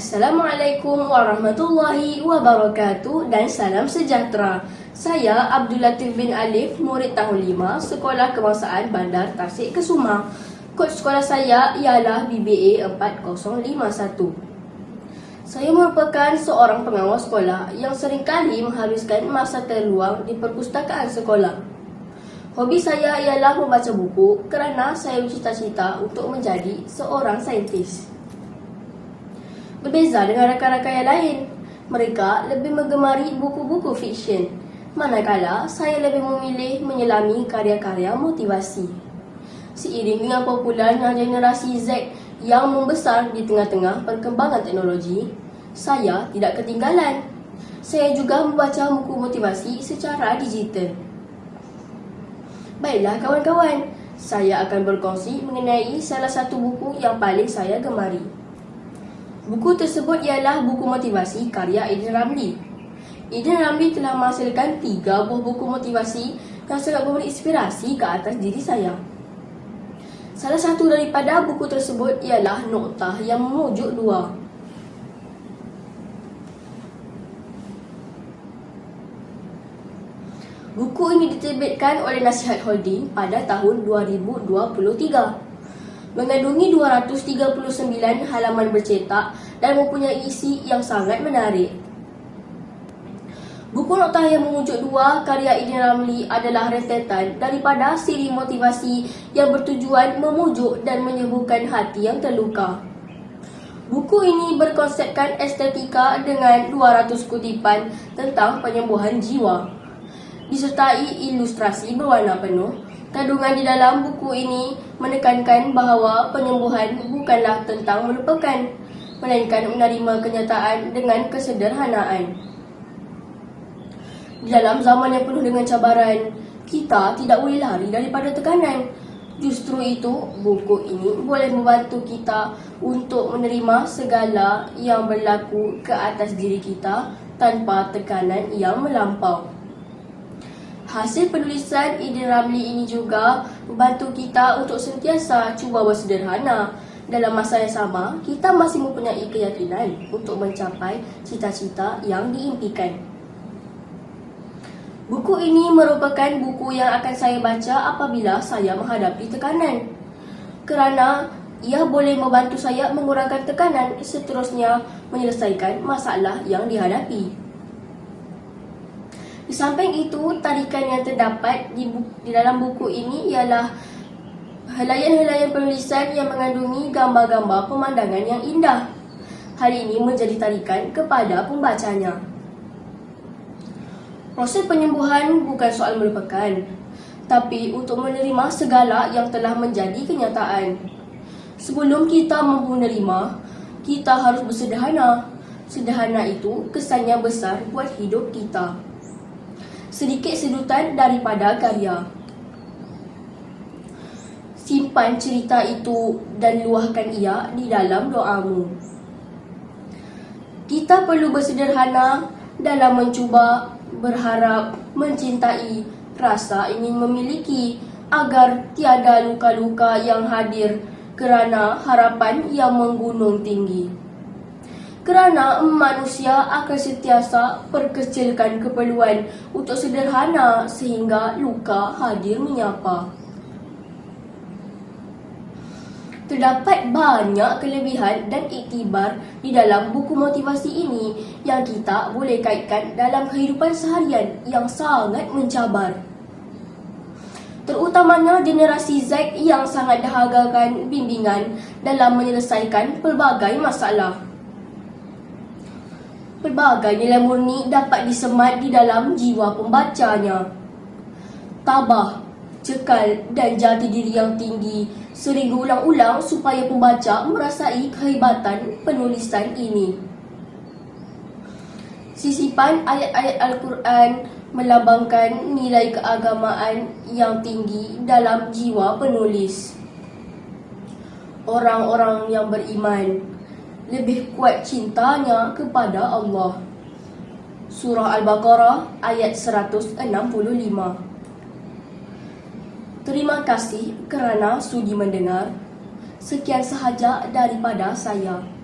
Assalamualaikum warahmatullahi wabarakatuh dan salam sejahtera. Saya Abdul Latif bin Alif, murid tahun 5, Sekolah Kebangsaan Bandar Tasik Kesuma. Kod sekolah saya ialah BBA 4051. Saya merupakan seorang pengawal sekolah yang seringkali menghabiskan masa terluang di perpustakaan sekolah. Hobi saya ialah membaca buku kerana saya bercita-cita untuk menjadi seorang saintis. Berbeza dengan rakan-rakan yang lain, mereka lebih menggemari buku-buku fiksyen, manakala saya lebih memilih menyelami karya-karya motivasi. Seiring dengan popularnya generasi Z yang membesar di tengah-tengah perkembangan teknologi, saya tidak ketinggalan. Saya juga membaca buku motivasi secara digital. Baiklah kawan-kawan, saya akan berkongsi mengenai salah satu buku yang paling saya gemari. Buku tersebut ialah buku motivasi karya Aidin Ramli. Aidin Ramli telah menghasilkan tiga buah buku motivasi yang sangat memberi inspirasi ke atas diri saya. Salah satu daripada buku tersebut ialah Noktah yang memujuk dua. Buku ini diterbitkan oleh Nasihat Holding pada tahun 2023. Mengandungi 239 halaman bercetak dan mempunyai isi yang sangat menarik. Buku Noktah yang memujuk dua karya Idin Ramli adalah rentetan daripada siri motivasi yang bertujuan memujuk dan menyembuhkan hati yang terluka. Buku ini berkonsepkan estetika dengan 200 kutipan tentang penyembuhan jiwa. Disertai ilustrasi berwarna penuh, kandungan di dalam buku ini menekankan bahawa penyembuhan bukanlah tentang melupakan, melainkan menerima kenyataan dengan kesederhanaan. Di dalam zaman yang penuh dengan cabaran, kita tidak boleh lari daripada tekanan. Justru itu, buku ini boleh membantu kita untuk menerima segala yang berlaku ke atas diri kita tanpa tekanan yang melampau. Hasil penulisan Idin Ramli ini juga membantu kita untuk sentiasa cuba bersederhana. Dalam masa yang sama, kita masih mempunyai keyakinan untuk mencapai cita-cita yang diimpikan. Buku ini merupakan buku yang akan saya baca apabila saya menghadapi tekanan. Kerana ia boleh membantu saya mengurangkan tekanan seterusnya menyelesaikan masalah yang dihadapi. Di samping itu, tarikan yang terdapat di, buku, di dalam buku ini ialah helaian-helaian penulisan yang mengandungi gambar-gambar pemandangan yang indah. Hal ini menjadi tarikan kepada pembacanya. Proses penyembuhan bukan soal melupakan, tapi untuk menerima segala yang telah menjadi kenyataan. Sebelum kita mampu menerima, kita harus bersederhana. Sederhana itu kesannya besar buat hidup kita. Sedikit sedutan daripada karya. Simpan cerita itu dan luahkan ia di dalam doamu. Kita perlu bersederhana dalam mencuba berharap, mencintai, rasa ingin memiliki agar tiada luka-luka yang hadir kerana harapan yang menggunung tinggi. Kerana manusia akan sentiasa perkecilkan keperluan untuk sederhana sehingga luka hadir menyapa. Terdapat banyak kelebihan dan iktibar di dalam buku motivasi ini yang kita boleh kaitkan dalam kehidupan seharian yang sangat mencabar. Terutamanya generasi Z yang sangat dahagakan bimbingan dalam menyelesaikan pelbagai masalah. Pelbagai nilai murni dapat disemat di dalam jiwa pembacanya. Tabah, cekal dan jati diri yang tinggi sering diulang-ulang supaya pembaca merasai kehebatan penulisan ini. Sisipan ayat-ayat Al-Quran melambangkan nilai keagamaan yang tinggi dalam jiwa penulis. Orang-orang yang beriman lebih kuat cintanya kepada Allah. Surah Al-Baqarah ayat 165. Terima kasih kerana sudi mendengar. Sekian sahaja daripada saya.